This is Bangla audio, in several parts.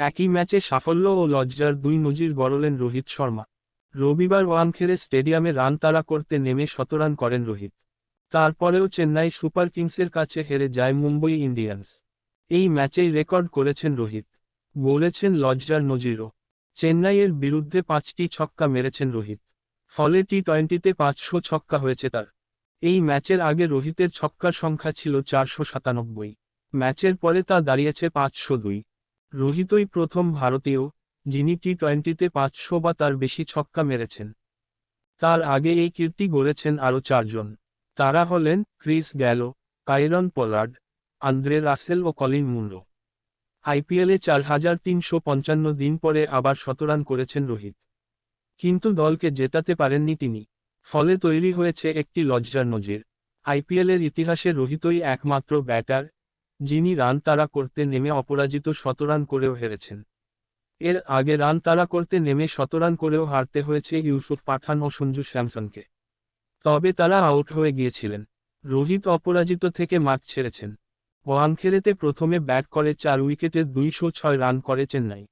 একই ম্যাচে সাফল্য ও লজ্জার দুই নজির গড়লেন রোহিত শর্মা। রবিবার ওয়ানখেড়ে স্টেডিয়ামে রান তাড়া করতে নেমে শতরান করেন রোহিত। তারপরেও চেন্নাই সুপার কিংসের কাছে হেরে যায় মুম্বই ইন্ডিয়ান্স। এই ম্যাচেই রেকর্ড করেছেন রোহিত। বলেছেন লজ্জার নজিরও। চেন্নাইয়ের বিরুদ্ধে পাঁচটি ছক্কা মেরেছেন রোহিত। ফলে টি টোয়েন্টিতে পাঁচশো ছক্কা হয়েছে তার। এই ম্যাচের আগে রোহিতের ছক্কার সংখ্যা ছিল চারশো সাতানব্বই। ম্যাচের পরে তা দাঁড়িয়েছে পাঁচশো দুই। রোহিতই প্রথম ভারতীয়, যিনি টি টোয়েন্টিতে পাঁচশো বা তার বেশি ছক্কা মেরেছেন। তার আগে এই কীর্তি গড়েছেন আরও চারজন। তারা হলেন Chris Gayle, Kieron Pollard, Andre Russell ও কলিন মুনরো আইপিএলে চার হাজার তিনশো পঞ্চান্ন দিন পরে আবার শতরান করেছেন রোহিত। কিন্তু দলকে জেতাতে পারেননি তিনি। ফলে তৈরি হয়েছে একটি লজ্জার নজির। আইপিএলের ইতিহাসে রোহিতই একমাত্র ব্যাটার যিনি রান তাড়া করতে নেমে অপরাজিত শতরান করেও হেরেছেন। এর আগে রান তাড়া করতে নেমে শতরান করেও হারতে হয়েছে ইউসুফ পাঠান ও সঞ্জু স্যামসনকে। তবে তারা আউট হয়ে গিয়েছিলেন। রোহিত অপরাজিত থেকে মাঠ ছেড়েছেন। ওয়ানখেড়েতে প্রথমে ব্যাট করে চার উইকেটে দুইশো ছয় রান করে চেন্নাই।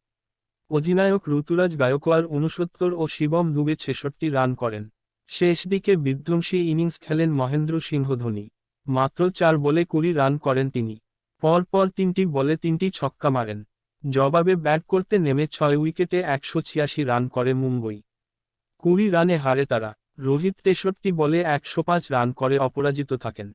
অধিনায়ক ঋতুরাজ গায়কোয়াড় উনসত্তর ও শিবম দুবে ছেষট্টি রান করেন। শেষ দিকে বিধ্বংসী ইনিংস খেলেন মহেন্দ্র সিংহ ধোনি। মাত্র চার বলে কুড়ি রান করেন তিনি। পরপর তিনটি বলে তিনটি ছক্কা মারেন। জবাবে ব্যাট করতে নেমে ছয় উইকেটে একশো ছিয়াশি রান করে মুম্বই। কুড়ি রানে হারে তারা। রোহিত তেষট্টি বলে একশো পাঁচ রান করে অপরাজিত থাকেন।